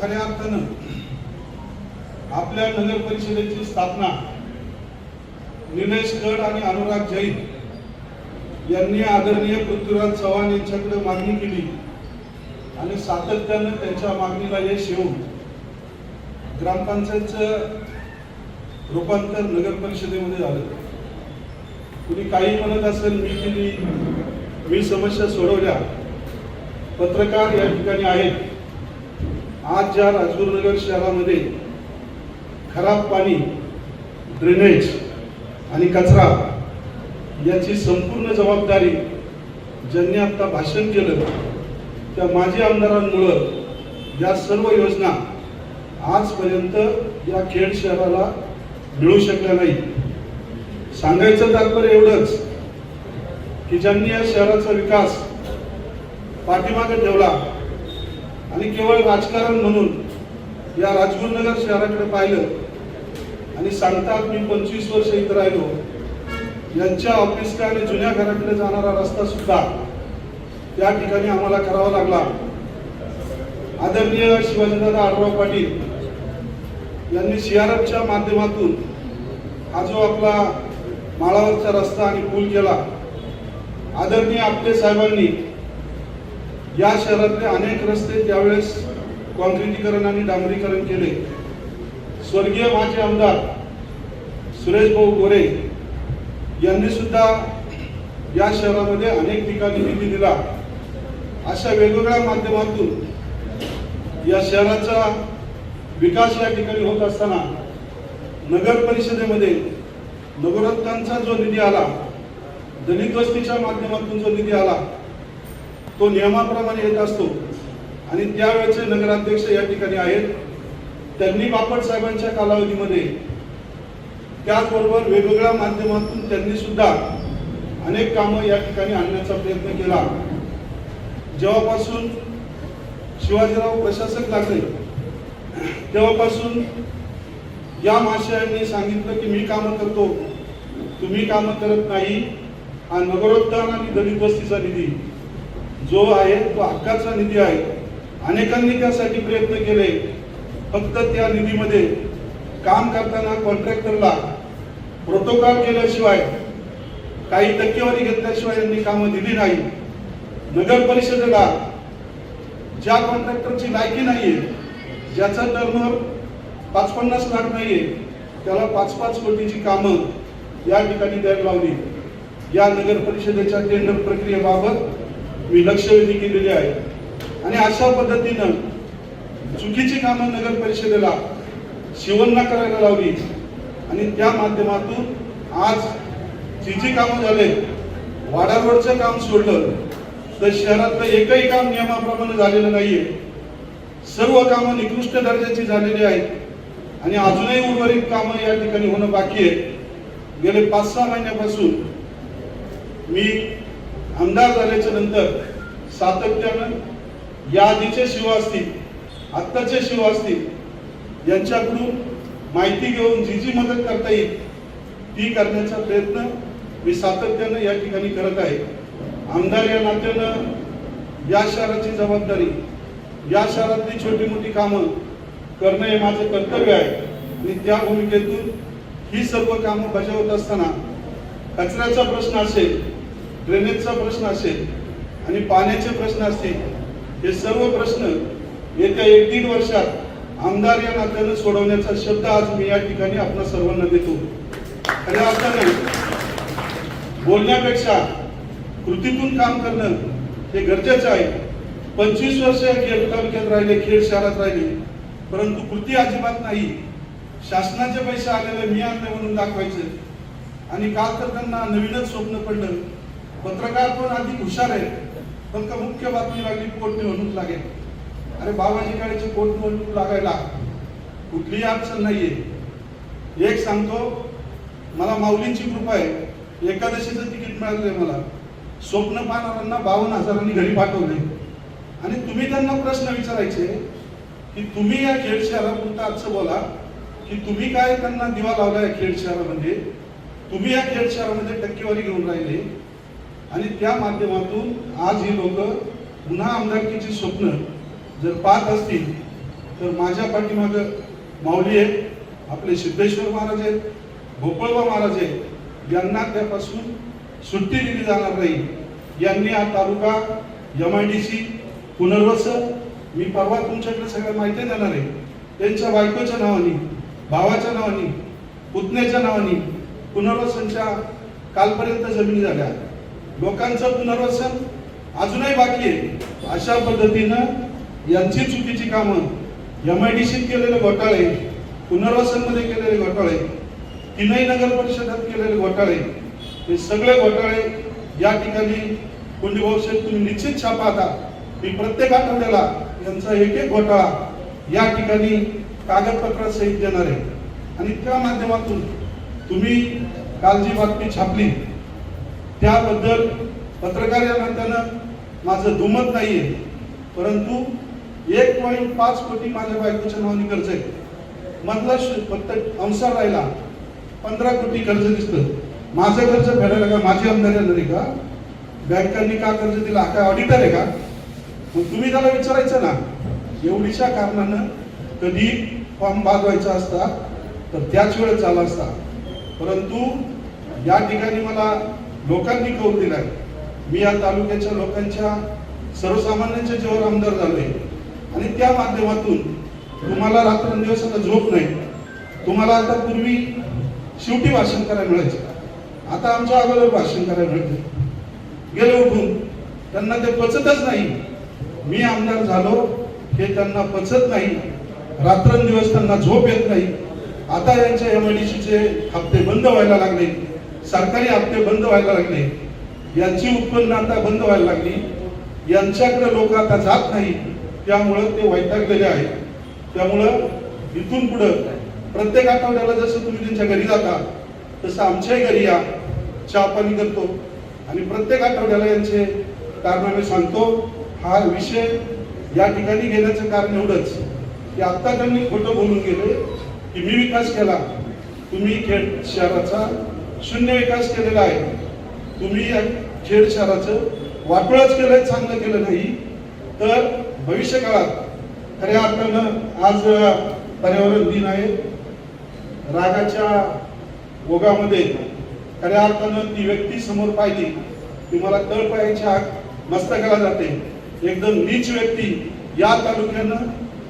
खऱ्या अर्थानं आपल्या नगर परिषदेची स्थापना निलेश गड आणि अनुराग जैन यांनी आदरणीय पृथ्वीराज चव्हाण यांच्याकडे मागणी केली आणि सातत्यानं त्यांच्या मागणीला यश येऊन ग्रामपंचायतचं रूपांतर नगर परिषदेमध्ये झालं. कुणी काही म्हणत असेल मी केली मी समस्या सोडवल्या पत्रकार या ठिकाणी आहेत. आज ज्या राजगुरुनगर शहरामध्ये खराब पाणी ड्रेनेज आणि कचरा याची संपूर्ण जबाबदारी ज्यांनी आता भाषण केलं त्या माजी आमदारांमुळं या सर्व योजना आजपर्यंत या खेड शहराला मिळू शकल्या नाही. सांगायचं तात्पर्य एवढंच की ज्यांनी या शहराचा विकास पाठीमागे ठेवला आणि केवळ राजकारण म्हणून या राजगुरुनगर शहराकडे पाहिलं आणि सांगतात मी पंचवीस वर्ष इथं राहिलो. यांच्या ऑफिसकडे आणि जुन्या घराकडे जाणारा रस्ता सुद्धा त्या ठिकाणी आम्हाला करावा लागला. आदरणीय शिवाजीदादा आढराव पाटील यांनी सीआरएफच्या माध्यमातून हा जो आपला माळावरचा रस्ता आणि पूल केला आदरणीय आपटे साहेबांनी या शहरातले अनेक रस्ते त्यावेळेस कॉन्क्रिटीकरण आणि डांबरीकरण केले स्वर्गीय माजी आमदार सुरेश भाऊ गोरे यांनी सुद्धा या शहरामध्ये अनेक ठिकाणी निधी दिला. अशा वेगवेगळ्या माध्यमातून या शहराचा विकास या ठिकाणी होत असताना नगर परिषदेमध्ये नगरोत्थानचा जो निधी आला दलित वस्तीच्या माध्यमातून जो निधी आला तो नियमाप्रमाणे येत असतो. आणि त्यावेळेचे नगराध्यक्ष या ठिकाणी आहेत. त्यांनी बापट साहेबांच्या कालावधीमध्ये त्याचबरोबर वेगवेगळ्या माध्यमातून त्यांनी सुद्धा अनेक कामं या ठिकाणी आणण्याचा प्रयत्न केला. जेव्हापासून शिवाजीराव प्रशासक लागले तेव्हापासून या महाशयांनी सांगितलं की मी कामं करतो. तुम्ही कामं करत नाही. हा नगरोत्थान आणि दलित वस्तीचा निधी. जो आहे तो हक्काचा निधी आहे. अनेकांनी त्यासाठी प्रयत्न केले. फक्त त्या निधीमध्ये काम करताना कॉन्ट्रॅक्टरला प्रोटोकॉल केल्याशिवाय काही टक्केवारी घेतल्याशिवाय यांनी कामं दिली नाही. नगर परिषदेला ज्या कॉन्ट्रॅक्टरची लायकी नाहीये ज्याचा टर्नओव्हर पाच पन्नास लाख नाहीये त्याला पाच पाच कोटीची कामं या ठिकाणी द्यायला लावली. या नगर परिषदेच्या टेंडर प्रक्रियेबाबत मी लक्षवेधी केलेली आहे. आणि अशा पद्धतीनं चुकीची कामं नगर परिषदेला शिवन्ना करायला लावली. आणि त्या माध्यमातून आज जी जी कामं झाले वाडा रोडचं काम सोडलं तर शहरातलं एकही काम नियमाप्रमाणे झालेलं नाहीये. सर्व कामं निकृष्ट दर्जाची झालेली आहेत. आणि अजूनही उर्वरित कामं या ठिकाणी होणं बाकी आहे गेले पाच सहा महिन्यापासून मी आमदार झाल्याच्यानंतर सातत्यानं या आधीचे शिव असतील आत्ताचे शिव असतील यांच्याकडून माहिती घेऊन जी जी मदत करता येईल ती करण्याचा प्रयत्न मी सातत्यानं या ठिकाणी करत आहे. आमदार या नात्यानं या शहराची जबाबदारी या शहरातली छोटी मोठी कामं करणं हे माझं कर्तव्य आहे. आणि त्या भूमिकेतून ही सर्व कामं बजावत असताना कचऱ्याचा प्रश्न असेल ड्रेनेजचा प्रश्न असेल आणि पाण्याचे प्रश्न असतील हे सर्व प्रश्न येत्या एक दीड वर्षात आमदार या नात्यानं सोडवण्याचा शब्द आज मी या ठिकाणी आपल्या सर्वांना देतो. खऱ्या अर्थानं बोलण्यापेक्षा कृतीतून काम करणं हे गरजेचं आहे. पंचवीस वर्ष या खेड तालुक्यात राहिले खेड शहरात राहिले परंतु कृती अजिबात नाही. शासनाचे पैसे आलेले मी आणले म्हणून दाखवायचं. आणि काल तर त्यांना नवीनच स्वप्न पडलं. पत्रकार पण अधिक हुशार आहे फक्त मुख्य बातमी लागली पोटनिवडणूक लागेल? अरे बाबाजी काळेची पोटनिवडणूक लागायला? कुठलीही अडचण नाहीये. एक सांगतो मला माऊलींची कृपा आहे. एकादशीचं तिकीट मिळालंय मला. स्वप्न पाहणाऱ्यांना बावन्न हजारांनी घरी पाठवले आणि तुम्ही त्यांना प्रश्न विचारायचे की तुम्ही या खेड शहरापुरता आजचं बोला की तुम्ही काय त्यांना दिवा लावला या खेड शहरामध्ये? तुम्ही या खेड शहरामध्ये टक्केवारी घेऊन राहिले. आणि त्या माध्यमातून आज ही लोक पुन्हा आमदारकीची स्वप्न जर पाहत असतील तर माझ्या पाठीमागं माऊली आहेत आपले सिद्धेश्वर महाराज आहेत गोपाळबा महाराज आहेत यांना त्यापासून सुट्टी दिली जाणार नाही. यांनी हा तालुका एम आय डी सी पुनर्वसन मी परवा तुमच्याकडे सगळं माहिती देणार आहे. त्यांच्या बायकोच्या नावाने भावाच्या नावाने पुतण्याच्या नावाने पुनर्वसनच्या कालपर्यंत जमिनी झाल्या. लोकांचं पुनर्वसन अजूनही बाकी आहे. अशा पद्धतीनं यांची चुकीची कामं एम आय डी सीत केलेले घोटाळे पुनर्वसनमध्ये केलेले घोटाळे तीनही नगर परिषदात केलेले घोटाळे हे सगळे घोटाळे या ठिकाणी कुंडीभाऊ शेठ तुम्ही निश्चित छापा आता. मी प्रत्येक आठवड्याला यांचा एक एक घोटाळा या ठिकाणी कागदपत्रासहित देणार आहे. आणि त्या माध्यमातून तुम्ही काल जी बातमी छापली. त्याबद्दल पत्रकार या नात्यानं माझं दुमत नाहीये. परंतु एक पॉईंट पाच कोटी माझ्या बायकोच्या नावाने कर्ज आहे. मधला फक्त अंसार राहिला. पंधरा कोटी कर्ज दिसतं. माझं कर्ज फेडायला का? माझी आमदारी आलं का? बँकांनी का कर्ज दिला? काय ऑडिटर आहे का? मग तुम्ही त्याला विचारायचं ना. एवढीशा कारणानं कधी फॉर्म बाजवायचा असता तर त्याच वेळेस झाला असता. परंतु या ठिकाणी मला लोकांनी कौल दिलाय. मी या तालुक्याच्या लोकांच्या सर्वसामान्यांच्या जीवावर आमदार झालोय. आणि त्या माध्यमातून तुम्हाला रात्रंदिवस आता झोप नाही. तुम्हाला आता पूर्वी शेवटी भाषण करायला मिळायचं. आता आमच्या अगोदर भाषण करायला मिळते गेले उठून त्यांना ते पचतच नाही. मी आमदार झालो हे त्यांना पचत नाही. रात्रंदिवस त्यांना झोप येत नाही. आता यांच्या एमआयडीसीचे हप्ते बंद व्हायला लागले सरकारी हप्ते बंद व्हायला लागले. यांची उत्पन्न आता बंद व्हायला लागली. यांच्याकडे लोक आता जात नाही. त्यामुळं ते वैतागलेले आहेत. त्यामुळं इथून पुढं प्रत्येक आठवड्याला जसं तुम्ही त्यांच्या घरी जाता तसं आमच्याही घरी या. चहा पाणी करतो. आणि प्रत्येक आठवड्याला यांचे कारनामे सांगतो. हा विषय या ठिकाणी घेण्याचं कारण एवढंच. की आत्ता त्यांनी खोटं बोलून गेले की मी विकास केला. तुम्ही खेड शहराचा शून्य विकास केलेला आहे. तुम्ही या खेड शहराचं वाटोळच केलंय चांगलं केलं नाही. तर भविष्य काळात खऱ्या अर्थानं आज पर्यावरण दिन आहे. रागाच्या ओघामध्ये खऱ्या अर्थानं ती व्यक्ती समोर पाहिली की मला तळपायाच्या मस्तकाला जाते. एकदम नीच व्यक्ती या तालुक्यानं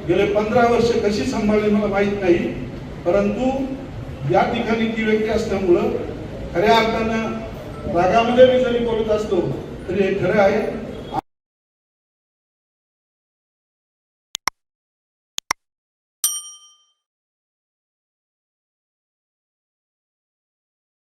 गेले पंधरा वर्ष कशी सांभाळली मला माहीत नाही. परंतु या ठिकाणी ती व्यक्ती असल्यामुळं खऱ्या अर्थानं रागामध्ये मी जरी बोलत असतो तरी हे खरं आहे.